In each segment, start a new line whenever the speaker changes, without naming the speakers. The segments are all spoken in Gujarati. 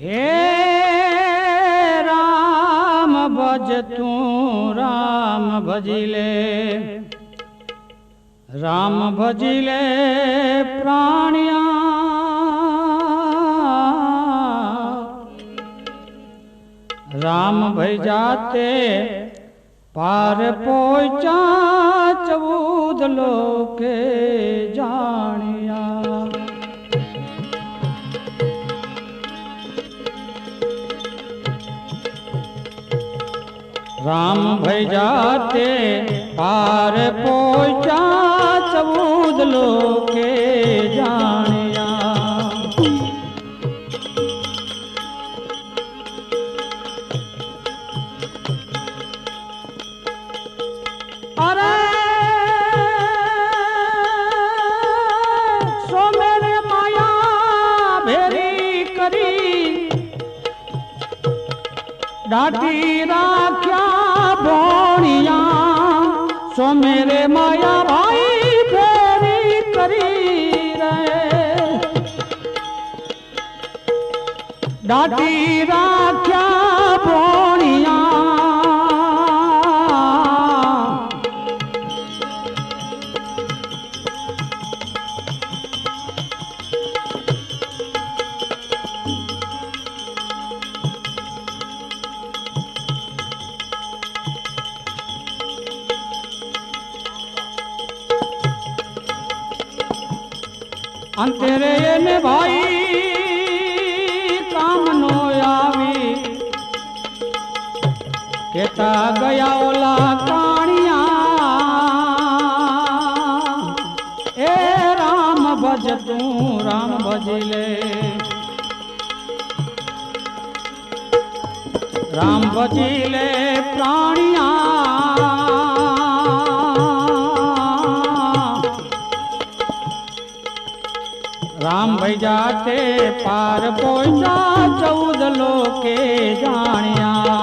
હે રામ ભજ તું રામ ભજી લે રામ ભજી લે પ્રાણિયા. રામ ભઈ જાતે પાર પોચા ચૌદ લોકે રામ ભાઈ જાતે પાર પોચા ચૌદ લોકે જાણ્યા. અરે સોમેરે માયા ભેરી સોમેરે માયા ભાઈ ફેરી કરી રે દાટી રાખ્યા અંતરે એને ભાઈ કામ નો આવી. કેતા ગયા ઓલા કાણિયા, એ રામ ભજ, તું રામ ભજી લે. રામ ભજી લે પ્રાણિયા રામ ભાઈ તે પાર પહોંચા ચૌદ લોકે જાણ્યા.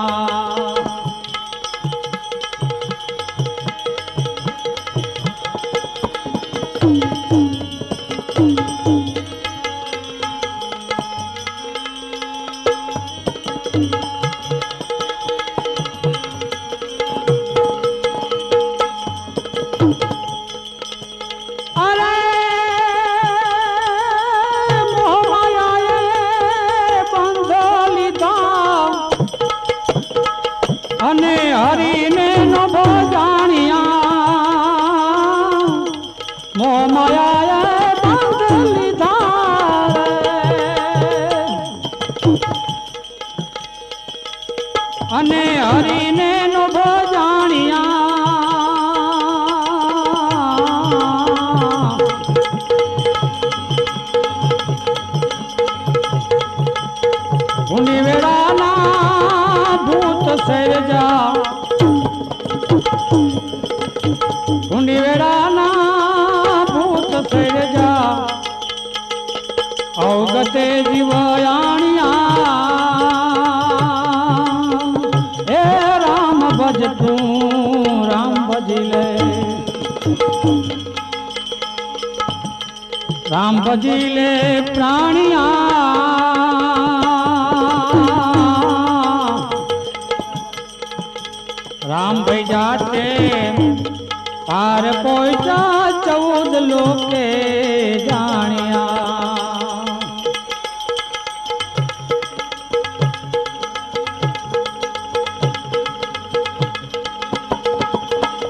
અને હરીને નભો જાણ્યા. બંધ લીધા. અને હરીને નભો જાણ્યા. અવગતે જીવયાણિયા. એ રામ ભજ તું, રામ ભજી લે. રામ ભજી લે પ્રાણિયા. રામ ભાઈ જાતે પાર પહોંચા ચૌદ લોકે જાણ્યા.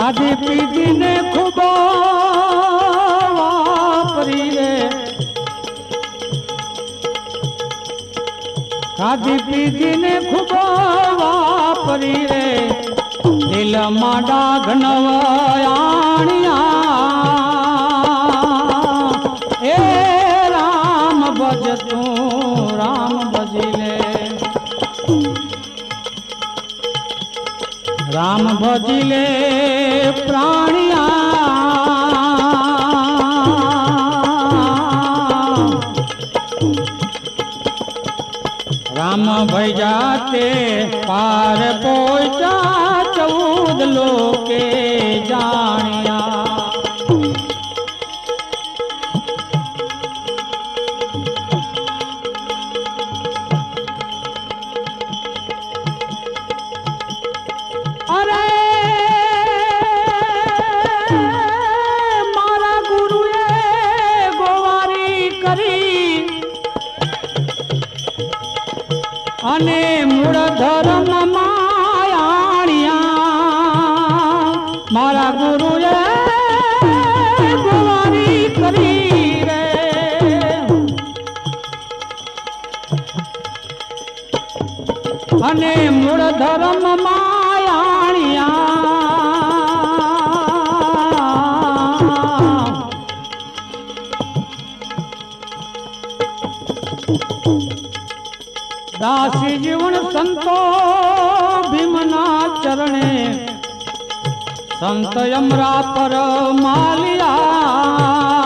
ખાધી પીધી ને ખૂબ વાપરી રે ખાધી પીધી ને ખૂબ વાપરી રે દિલ દિલ માડા રામ ભજી લે પ્રાણિયા. રામ ભઈ જાતે પાર પોચા ચૌદ લોકે જાણ્યા અને મૂળ ધર્મ માયાણિયા. મારા ગુરુએ રે. અને મૂળ ધર્મ દાસી જીવન સંતો ભીમના ચરણે સંત યમરા પર માલિયા